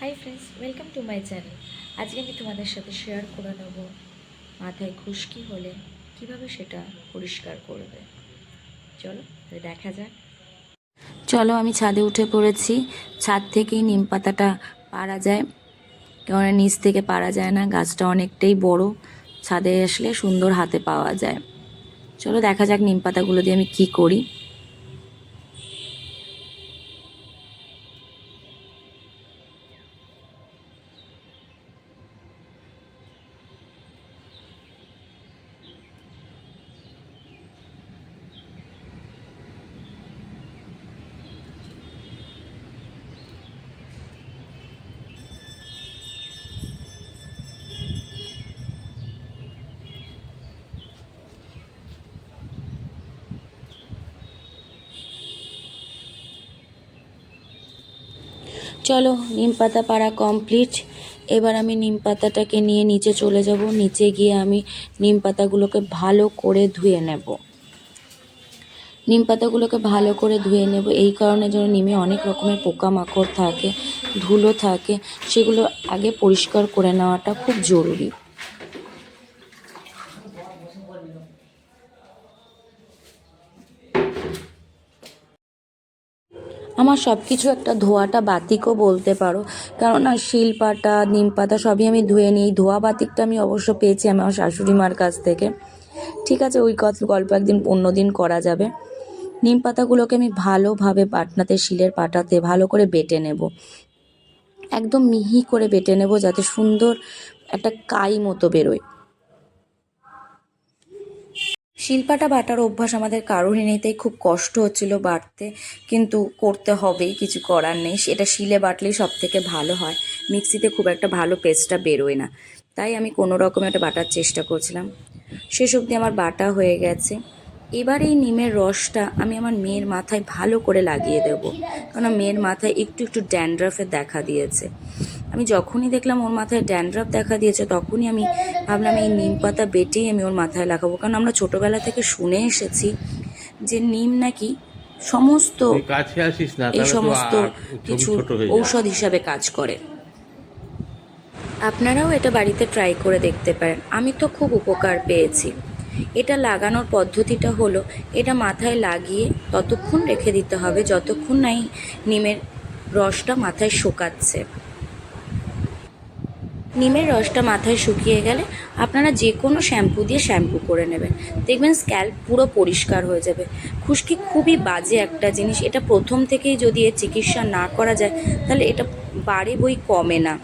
Hi friends welcome to my channel আজকে আমি তোমাদের সাথে শেয়ার করে নেব মাথায় খুশকি হলে কীভাবে সেটা পরিষ্কার করবে। চলো দেখা যাক। চলো, আমি ছাদে উঠে পড়েছি। ছাদ থেকেই নিম পাতাটা পারা যায়। কেননা নিচ থেকে পারা যায় না, গাছটা অনেকটাই বড়। ছাদে আসলে সুন্দর হাতে পাওয়া যায়। চলো, দেখা যাক নিম পাতাগুলো দিয়ে আমি কি করি। চলো, নিম পাতা পাড়া কমপ্লিট এবার আমি নিম পাতাটাকে নিয়ে নিচে চলে যাব। নিচে গিয়ে আমি নিম পাতাগুলোকে ভালো করে ধুয়ে নেব। নিম পাতাগুলোকে ভালো করে ধুয়ে নেব। এই কারণে যেন নিমে অনেক রকমের পোকামাকড় থাকে, ধুলো থাকে। সেগুলো আগে পরিষ্কার করে নেওয়াটা খুব জরুরি। আমার সব কিছু একটা ধোয়াটা বাতিকও বলতে পারো। কেননা শিলপাটা নিম পাতা সবই আমি ধুয়ে নিই। ধোয়া বাতিকটা আমি অবশ্য পেয়েছি আমার শাশুড়ি মার কাছ থেকে। ঠিক আছে, ওই কথা গল্প একদিন অন্য দিন করা যাবে। নিম পাতাগুলোকে আমি ভালোভাবে বাটনাতে, শিলের পাটাতে ভালো করে বেটে নেব। একদম মিহি করে বেটে নেব যাতে সুন্দর একটা কাই মতো বেরোয়। শিল্পাটা বাটার অভ্যাস আমাদের কারোরই নেই খুব কষ্ট হচ্ছিল বাটতে। কিন্তু করতে হবেই, কিছু করার নেই। সেটা শিলে বাটলেই সব থেকে ভালো হয়। মিক্সিতে খুব একটা ভালো পেস্টটা বেরোয় না। তাই আমি কোনো রকম একটা বাটার চেষ্টা করছিলাম। শেষ অবধি আমার বাটা হয়ে গেছে। এবার এই নিমের রসটা আমি আমার মেয়ের মাথায় ভালো করে লাগিয়ে দেব। কারণ মেয়ের মাথায় একটু একটু ড্যান্ড্রাফের দেখা দিয়েছে। আমি যখনই দেখলাম ওর মাথায় ড্যান্ড্রাফ দেখা দিয়েছে তখনই আমি ভাবলাম এই নিম পাতা বেটেই আমি ওর মাথায় লাগাবো। কারণ আমরা ছোটোবেলা থেকে শুনে এসেছি যে নিম নাকি সমস্ত এই সমস্ত কিছু ঔষধ হিসাবে কাজ করে। আপনারাও এটা বাড়িতে ট্রাই করে দেখতে পারেন। আমি তো খুব উপকার পেয়েছি। এটা লাগানোর পদ্ধতিটা হলো এটা মাথায় লাগিয়ে ততক্ষণ রেখে দিতে হবে যতক্ষণ না এই নিমের রসটা মাথায় শুকাচ্ছে। নিমের রসটা মাথায় শুকিয়ে গেলে আপনারা যে কোনো শ্যাম্পু দিয়ে শ্যাম্পু করে নেবেন। দেখবেন স্ক্যাল্প পুরো পরিষ্কার হয়ে যাবে। খুশকি খুবই বাজে একটা জিনিস। এটা প্রথম থেকেই যদি এর চিকিৎসা না করা যায় তাহলে এটা বাড়ে বই কমে না।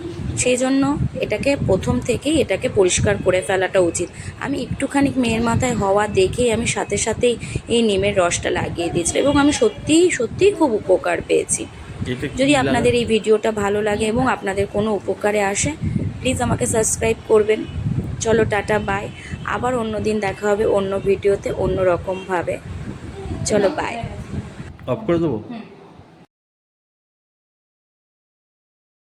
সেই জন্য এটাকে প্রথম থেকেই এটাকে পরিষ্কার করে ফেলাটা উচিত। আমি একটুখানি মেয়ের মাথায় হওয়া দেখেই আমি সাথে সাথেই এই নিমের রসটা লাগিয়ে দিয়েছিলাম এবং আমি সত্যিই সত্যিই খুব উপকার পেয়েছি। যদি আপনাদের এই ভিডিওটা ভালো লাগে এবং আপনাদের কোনো উপকারে আসে প্লিজ আমাকে সাবস্ক্রাইব করবেন। চলো টাটা বাই। আবার অন্য দিন দেখা হবে অন্য ভিডিওতে অন্য রকমভাবে চলো বাই। অফ করে দেবো?